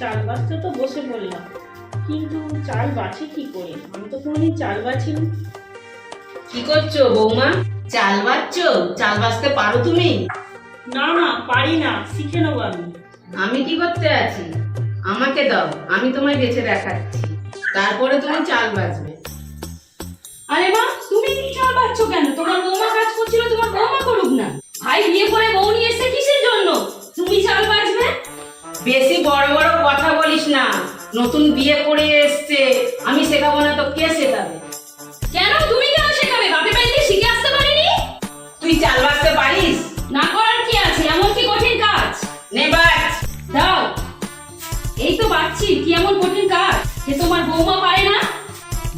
চাল বাছতে তো বসে পড়লাম কিন্তু চাল বাছি কি করে? আমি তো কোনোদিন চাল বাছিনি কি করছ বৌমা? চাল বাজছো চাল বাজতে পারো তুমি? না না পারি না শিখে নেব আমি। আমি কি করতে আছি? আমাকে দাও আমি তোমায় বেছে দেখাচ্ছি। তারপরে তুমি চাল বাজবে আরে মা তুমি কি চাল পাচ্ছ কেন? তোমার বৌমা কাজ নতুন বিয়ে করে এসছে আমি শেখাবো না তো কে শেখাবে? কেন? তুমি কেন শেখাবে? বাপের বাড়িতে শিখে আসতে পারিনি? তুই চাল বাজতে পারিস? না করার কি আছে? এমন কি কঠিন কাজ? নে বাজ দাও। এই তো বাচ্চি কি এমন কঠিন কাজ? যে তোমার বৌমা পারে না?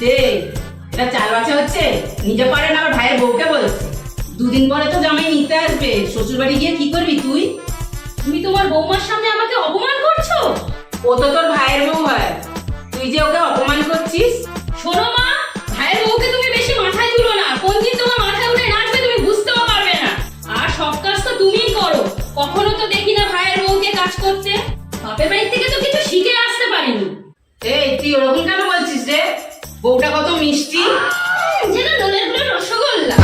দে এটা চাল বাজা হচ্ছে? নিজে পারে না আবার ভাইয়ের বউকে বলছে। দুদিন পরে তো জামাই নিতে আসবে। শ্বশুর বাড়ি গিয়ে কি করবি তুই? তুমি তোমার বৌমার সামনে আমাকে অপমান করছ? ও তো তোর ভাইয়ের বউ হয়। তুই যে ওকে অপমান করছিস? শোনো মা ভাইয়ের বউকে তুমি বেশি মাথায় তুলো না। কোন দিন তোমার মাথায় উঠে নাচবে তুমি বুঝতেও পারবে না। আর সব কাজ তো তুমিই করো। কখনো তো দেখি না ভাইয়ের বউকে কাজ করতে। বাপের বাড়ি থেকে তো কিছু শিখে আসতে পারিনি। এই তুই ওরকম কেন বলছিস রে? বউটা কত মিষ্টি। যেন দোলেরগুলো রসগোল্লা।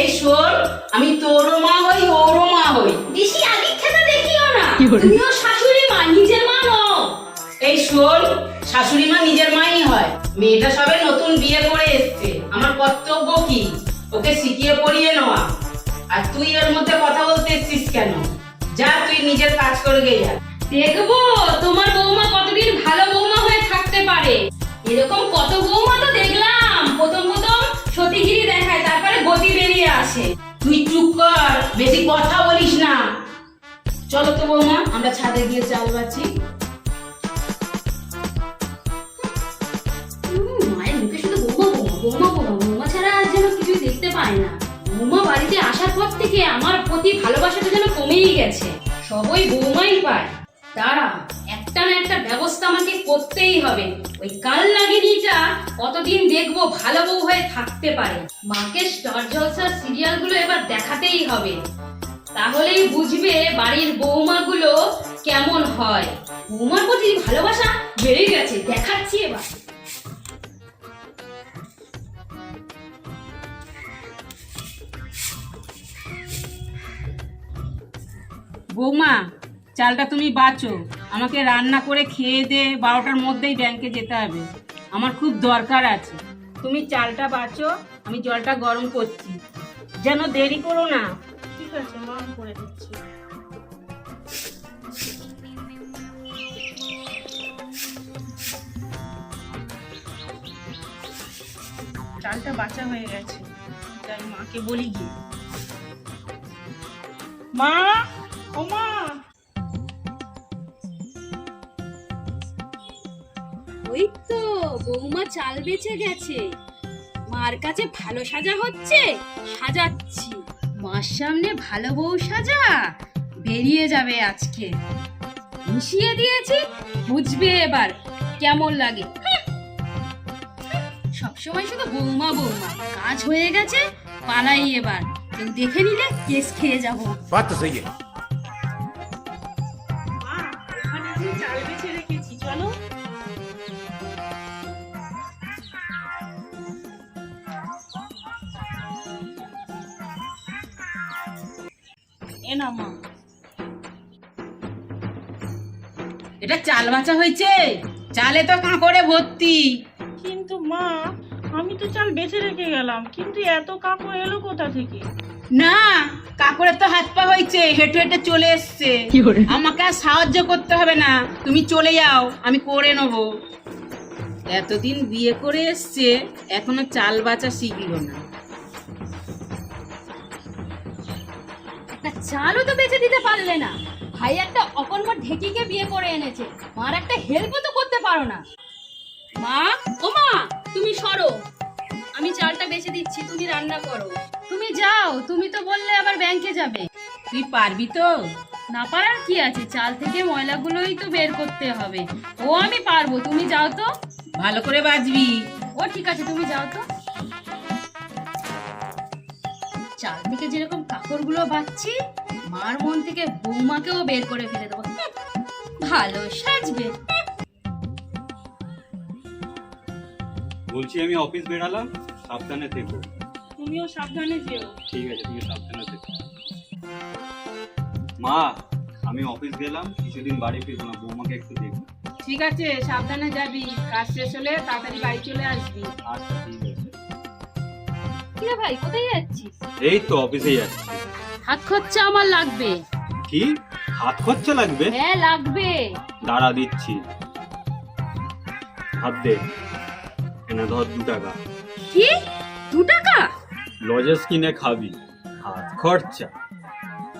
এই শোন আমি তোরও মা হই ওরও মা হই। বেশি আগে খেতে দেখিও না। তুমিও শাশুড়ি মা নিজের মা এই শোন শাশুড়ি মা নিজের মাই হয়। মেয়েটা সবে নতুন বিয়ে করে এসছে। আমার কর্তব্য কি? ওকে শিখিয়ে পড়িয়ে নেওয়া। আর তুই এর মধ্যে কথা বলতে এসছিস কেন? যা তুই নিজের কাজ করে গে যা। দেখব তোমার বৌমা কতদিন ভালো বৌমা হয়ে থাকতে পারে। এরকম কত বৌমা তো দেখলাম। প্রথম প্রথম সতীগিরি দেখায় তারপরে গতি বেরিয়ে আসে। তুই চুপ কর বেশি কথা বলিস না। চলো তো বৌমা আমরা ছাদে গিয়ে চাল বাচ্ছি কিছুই দেখতে পায় না। বৌমা বাড়িতে আসার পর থেকে আমার প্রতি ভালোবাসাটা যেন কমেই গেছে। সবই বৌমাই পায়। দাঁড়া, একটা না একটা ব্যবস্থা আমাকে করতেই হবে। ওই কাল লাগেনিটা কতদিন দেখব ভালো বউ হয়ে থাকতে পারে। মাকে স্টার জলসার সিরিয়ালগুলো এবার দেখাতেই হবে। তাহলেই বুঝবে বাড়ির বৌমাগুলো কেমন হয়। বৌমার প্রতি ভালোবাসা বেড়ে গেছে, দেখাচ্ছি এবার। বৌমা, চালটা তুমি বাঁচো। আমাকে রান্না করে খেয়ে দে, বারোটার মধ্যেই ব্যাংকে যেতে হবে। আমার খুব দরকার আছে। তুমি চালটা বাঁচো, আমি জলটা গরম করছি। যেন দেরি করো না। ঠিক আছে, মা, আমি করে দিচ্ছি। চালটা বাঁচা হয়ে গেছে। তাই মাকে বলি গিয়ে। মা! ওই তো বৌমা চাল বেঁচে গেছে। মার কাছে ভালো সাজা হচ্ছে সাজাচ্ছি। মার সামনে ভালো বউ সাজা বেরিয়ে যাবে আজকে। মিশিয়ে দিয়েছি বুঝবে এবার কেমন লাগে। সবসময় শুধু বৌমা বৌমা। কাজ হয়ে গেছে পালাই এবার। দেখে নিলে কেস খেয়ে যাব। এ না মা। এটা চাল বাঁচা হয়েছে? চালে তো কাঁকড়ে ভর্তি। কিন্তু মা আমি তো চাল বেছে রেখে গেলাম কিন্তু এত কাপড় এলো কোথা থেকে? না কাপড়ের তো হাত পা হয়েছে হেঁটে হেঁটে চলে এসছে। আমাকে আর সাহায্য করতে হবে না তুমি চলে যাও আমি করে নেব। এতদিন বিয়ে করে এসছে এখনও চাল বাঁচা শিখলো না। একটা চালও তো বেঁচে দিতে পারলে না। ভাই একটা অকন্মা ঢেকিকে বিয়ে করে এনেছে। মার একটা হেল্পও তো করতে পারো না। মা ও মা তুমি সরো। আমি চালটা বেঁচে দিচ্ছি তুমি রান্না করো। তুমি যাও তুমি তো বললে আবার ব্যাংকে যাবে। তুই পারবি তো? না পারার কি আছে? চাল থেকে ময়লাগুলোই তো বের করতে হবে। ও আমি পারব তুমি যাও তো। ভালো করে বাজবি। ও ঠিক আছে তুমি যাও তো। চাল থেকে যেরকম কাপড়গুলো বাচ্ছি মার মন থেকে বৌমাকেও বের করে ফেলে দেবো। ভালো সাজবে। বলছি আমি অফিস বেরালাম সাবধানে থেকো। তুমিও সাবধানে যেও ঠিক আছে তুমি সাবধানে থেকো। মা আমি অফিস গেলাম কিছুদিন বাড়ি ফিরবো না বৌমাকে একটু দেখো। ঠিক আছে সাবধানে যাবি কাজ শেষ হলে তাড়াতাড়ি বাড়ি চলে আসবি। আচ্ছা ঠিক কিরে ভাই কোথায় যাচ্ছিস? এই তো অফিসেই যাচ্ছি হাত খরচা আমার লাগবে। কি? হাত খরচা লাগবে? হ্যাঁ লাগবে। দাঁড়া দিচ্ছি। হাত দে। এনে ধর দু টাকা। কি? দু টাকা? লজেস কিনে খাবি। হাত খরচা।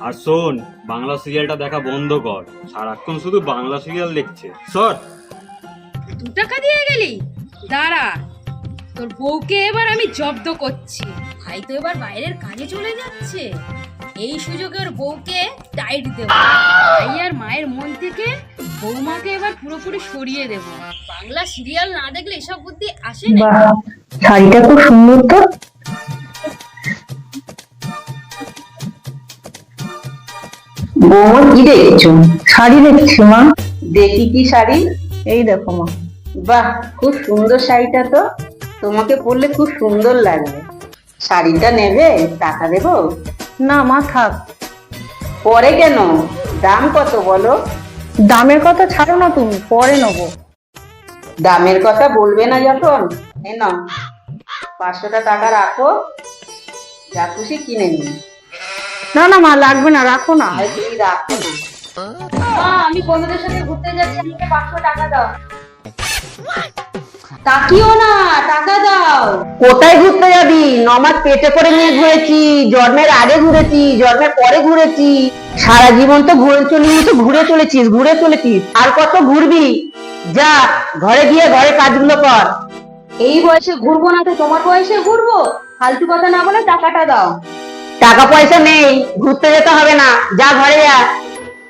আর শোন বাংলা সিরিয়ালটা দেখা বন্ধ কর। সারাক্ষণ শুধু বাংলা সিরিয়াল দেখছে। সর। দু টাকা দিয়ে গেলি? দাঁড়া। তোর বউকে এবার আমি জব্দ করছি। ভাই তো এবার বাইরের কাজে চলে যাচ্ছে। এই সুযোগে ওর বউকে টাইট দেব। ভাই আর মায়ের মন থেকে বৌমাকে এবার পুরোপুরি সরিয়ে দেব। বাংলা সিরিয়াল না দেখলে এসব বুদ্ধি আসে না শাড়িটা খুব সুন্দর তো। বৌমা, কি দেখছ? শাড়ি দেখছি, মা? দেখি কি শাড়ি? এই দেখো, মা। বাহ, খুব সুন্দর শাড়িটা তো। তোমাকে পরলে খুব সুন্দর লাগবে। শাড়িটা নেবে? টাকা দেবো? না মা থাক। পরে কেন? দাম কত বলো? দামের কথা ছাড়ো না তুমি পরে নেব। দামের কথা বলবে না যখন? এ নাও পাঁচশোটা টাকা রাখো। যা খুশি কিনে নিন না না মা লাগবে না রাখো না। তুমি রাখো মা আমি বন্ধুদের সাথে ঘুরতে যাচ্ছি আমাকে পাঁচশো টাকা দাও। তাকিও না টাকা দাও। কোথায় ঘুরতে যাবি? নমাজ পেটে করে নিয়ে ঘুরেছি জন্মের আগে ঘুরেছি জন্মের পরে ঘুরেছি। সারা জীবন তো ঘুরে চলি তো ঘুরে চলেছিস ঘুরে চলেছিস। আর কত ঘুরবি? যা ঘরে গিয়ে ঘরে কাজগুলো কর। এই বয়সে ঘুরবো না তো তোমার বয়সে ঘুরবো? ফালতু কথা না বলে টাকাটা দাও। টাকা পয়সা নেই ঘুরতে যেতে হবে না। যা ঘরে যা।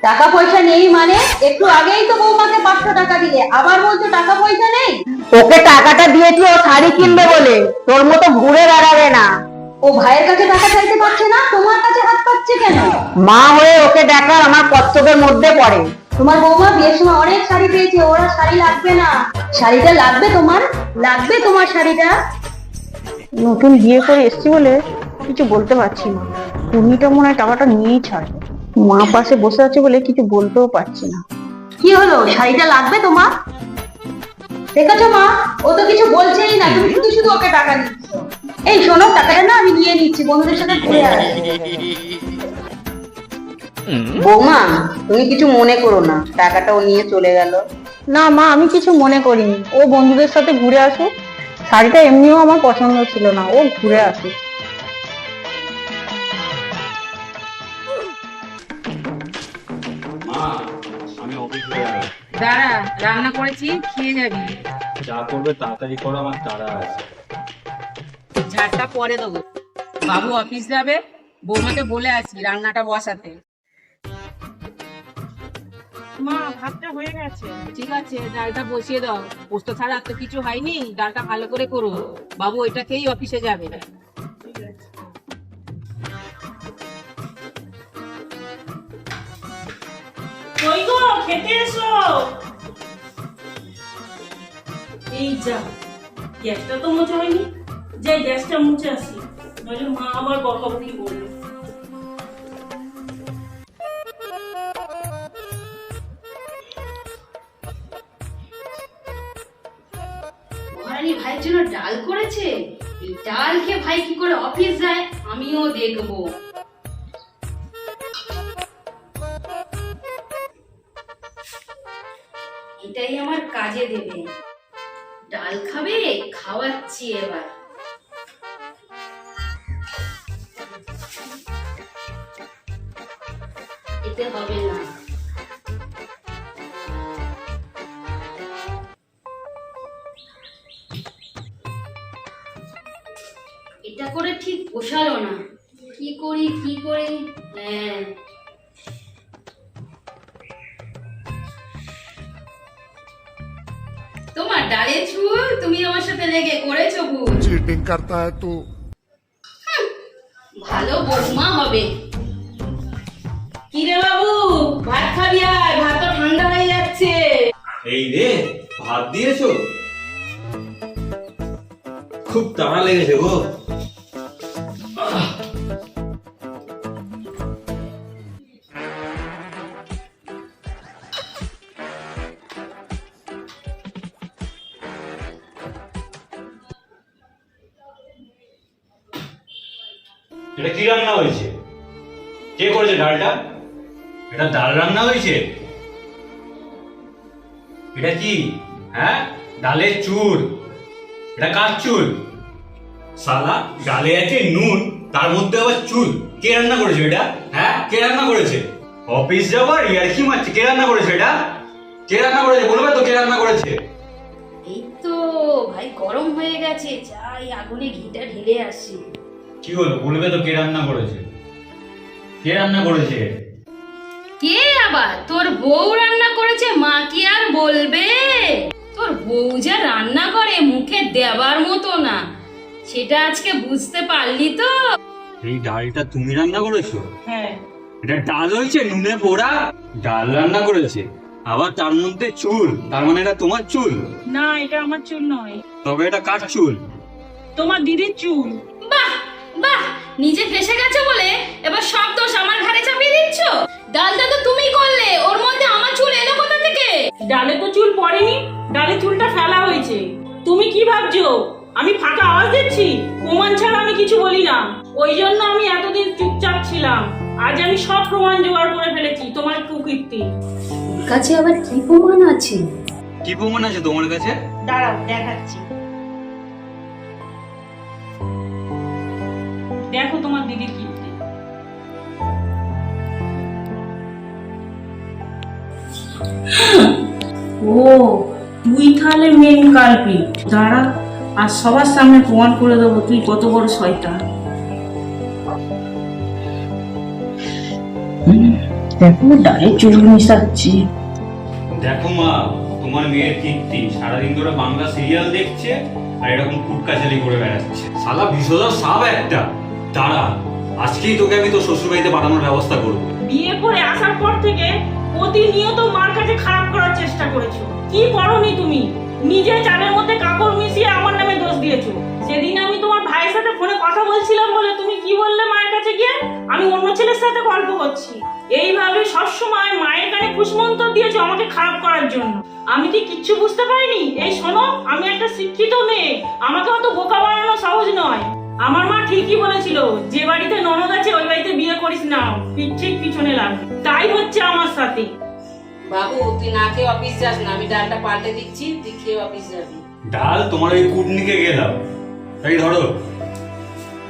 টাকা পয়সা নেই মানে? একটু আগেই তো বৌমাকে পাঁচশো টাকা দিলে আবার বলছো টাকা পয়সা নেই? ওকে টাকাটা দিয়েছি ও শাড়ি কিনবে বলে তোর মতো ঘুরে বেড়াবে না। ও ভাইয়ের কাছে টাকা চাইতে পারছে না? তোমার কাছে হাত পাচ্ছে কেন? মা হয়ে ওকে দেখা আমার কর্তব্যের মধ্যে পড়ে। তোমার বৌমা বিয়ের সময় অনেক শাড়ি পেয়েছে ওরা শাড়ি লাগবে না। শাড়িটা লাগবে তোমার? লাগবে তোমার শাড়িটা? নতুন বিয়ে করে এসছি বলে কিছু বলতে পারছি না। উনিটা মনে হয় টাকাটা নিয়েই ছাড়বে। মা পাশে বসে আছে বলে কিছু বলতেও পারছি না। কি হলো? শাড়িটা লাগবে তোমার? দেখেছ মা? ও তো কিছু বলছেই না। তুমি শুধু শুধু ওকে টাকা দিচ্ছ। এই শোনো টাকাটা না আমি নিয়ে নিচ্ছি বন্ধুদের সাথে ঘুরে আসব বৌমা তুমি কিছু মনে করো না টাকাটা ও নিয়ে চলে গেল। না মা আমি কিছু মনে করিনি। ও বন্ধুদের সাথে ঘুরে আসুক। শাড়িটা এমনিও আমার পছন্দ ছিল না ও ঘুরে আসুক। আমি অফিস দাঁড়া রান্না করেছি খেয়ে যাবি। যা করবে তাড়াতাড়ি করো আমার তাড়া আছে। ঝাড়টা পরে দেবো। বাবু অফিস যাবে বৌমাকে বলে আসি রান্নাটা বসাতে। মা ভাতটা হয়ে গেছে। ঠিক আছে ডালটা বসিয়ে দাও। পোস্ত ছাড়া আর তো কিছু হয়নি ডালটা ভালো করে করো। বাবু ওইটা খেয়েই অফিসে যাবে। কই গো খেতে এসো। এই যা, গ্যাসটা তো মুছে হয়নি যাই, গ্যাসটা মুছে আসি। নইলে মা আবার মহারানী ভাইয়ের জন্য ডাল করেছে। এই ডাল খেয়ে ভাই কি করে অফিস যায়, আমিও দেখব। এতে হবে না। এটা করে ঠিক বসালো না। কি করি কি করি? হ্যাঁ। তোমার ডালে চুল তুমি আমার সাথে লেগে করেছ ভুল চিটিং করতা হ্যায় ভালো বৌমা হবে। কিরে বাবু, ভাত খাবি আয় ভাত তো ঠান্ডা হয়ে যাচ্ছে। এই রে, ভাত দিয়েছ? খুব তাড়া লেগেছে গো। এটা কি রান্না হয়েছে? কে করেছে ডালটা? এটা ডাল রান্না হয়েছে? এটা কি? হ্যাঁ? ডালের চুর। এটা কার চুল? সালা ডালে আছে নুন তার মধ্যে আবার চুল। কে রান্না করেছে এটা? হ্যাঁ? কে রান্না করেছে? অফিস যাবার ইয়ার্কি মারছে। কে রান্না করেছে এটা? কে রান্না করেছে? বলবে তো কে রান্না করেছে? এই তো ভাই গরম হয়ে গেছে। যাই আগুনে ঘিটা ঢেলে আসি। কি হলো? বলবে তো কে রান্না করেছে? কে রান্না করেছে? কে আবার? তোর বউ রান্না করেছে মা কি আর বলবে? তোর বউ যা রান্না করে মুখে দেবার মতো না। সেটা আজকে বুঝতে পারলি তো? এই ডালটা তুমি রান্না করেছ? হ্যাঁ। এটা ডাল হয়েছে নুনে পোড়া। ডাল রান্না করেছে। আবার তার মধ্যে চুল তার মানে এটা তোমার চুল। না এটা আমার চুল নয়। তবে এটা কার চুল? তোমার দিদির চুল। বাহ বাহ! নিজে ফেসে গেছে বলে? এবার সব দোষ আমার ঘাড়ে চাপিয়ে দিচ্ছ? ডালটা তো তুমি করলে ওর মধ্যে আমার চুল এলো কোথা থেকে? ডালে তো চুল পড়েনি ডালে চুলটা ফেলা হয়েছে। তুমি কি ভাবছ? আমি ফাঁকা আওয়াজ দিচ্ছি? প্রমাণ ছাড়া আমি কিছু বলি না। ওই জন্য আমি এতদিন চুপচাপ ছিলাম। আজ আমি সব প্রমাণ জোগাড় করে ফেলেছি তোমার কুকীর্তি। কাছে আবার কি প্রমাণ আছে? কি প্রমাণ আছে তোমার কাছে? দাঁড়াও দেখাচ্ছি। দেখো তোমার দিদির কীর্তি ও তুই তাহলে মেন কালপিট দাঁড়া আর সবার সামনে প্রমাণ করে দেবো তুই কত বড় শয়তান। দেখো ডালে চুল মিশাচ্ছি। দেখো মা তোমার মেয়ের কীর্তি। সারাদিন ধরে বাংলা সিরিয়াল দেখছে আর এরকম ফুটকাচালি করে বেড়াচ্ছে। শালা সাপ একটা। দাঁড়া আজকেই তোকে আমি তোর শ্বশুর বাড়িতে পাঠানোর ব্যবস্থা করব। বিয়ে করে আসার পর থেকে প্রতিনিয়ত মার কাছে খারাপ করার চেষ্টা করেছ। কি করনি তুমি? নিজে চালের মধ্যে কাপড় মিশিয়ে আমার নামে দোষ দিয়েছ। সেদিন আমি তোমার ভাইয়ের সাথে ফোনে কথা বলছিলাম বলে তুমি কি বললে মায়ের কাছে গিয়ে? আমি অন্য ছেলের সাথে গল্প করছি। এইভাবে সবসময় মায়ের কানে কুসমন্তর দিয়েছ আমাকে খারাপ করার জন্য। আমি কি কিচ্ছু বুঝতে পারিনি? এই শোনো, আমি একটা শিক্ষিত মেয়ে। আমাকে অত বোকা বানানো সহজ নয়। আমার মা ঠিকই বলেছিল, যে বাড়িতে ননদ আছে, ওই করিস না ঠিক পিছনে লাগবে তাই হচ্ছে আমার সাথে। বাবু তুই না খেয়ে অফিস যাস না আমি ডালটা পাল্টে দিচ্ছি তুই খেয়ে অফিস যাবি। ডাল তোমার ওই কুটনিকে গেলাম তাই ধরো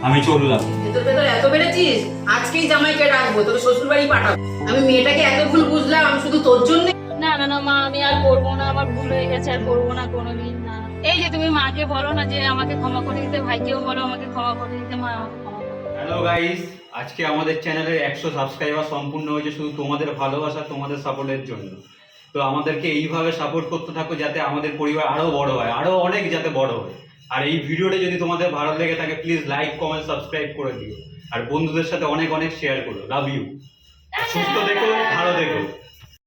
আমি চললাম। ভেতর ভেতর এত বেড়েছিস? আজকেই জামাইকে ডাকবো তোকে শ্বশুর বাড়ি পাঠাবো। আমি মেয়েটাকে এত ভুল বুঝলাম আমি শুধু তোর জন্য না না না মা আমি আর করব না আমার ভুল হয়ে গেছে আর করব না কোনোদিন না। এই যে তুমি মাকে বলো না যে আমাকে ক্ষমা করে দিতে ভাইকেও বলো আমাকে ক্ষমা করে দিতে মা। হ্যালো গাইস আজকে আমাদের চ্যানেলের একশো সাবস্ক্রাইবার সম্পূর্ণ হয়েছে শুধু তোমাদের ভালোবাসা, তোমাদের সাপোর্টের জন্য। তো আমাদেরকে এইভাবে সাপোর্ট করতে থাকো যাতে আমাদের পরিবার আরও বড় হয়, আরও অনেক যাতে বড় হয়। আর এই ভিডিওটা যদি তোমাদের ভালো লেগে থাকে প্লিজ লাইক কমেন্ট সাবস্ক্রাইব করে দিও। আর বন্ধুদের সাথে অনেক অনেক শেয়ার করো। লাভ ইউ সুস্থ দেখো ভালো দেখো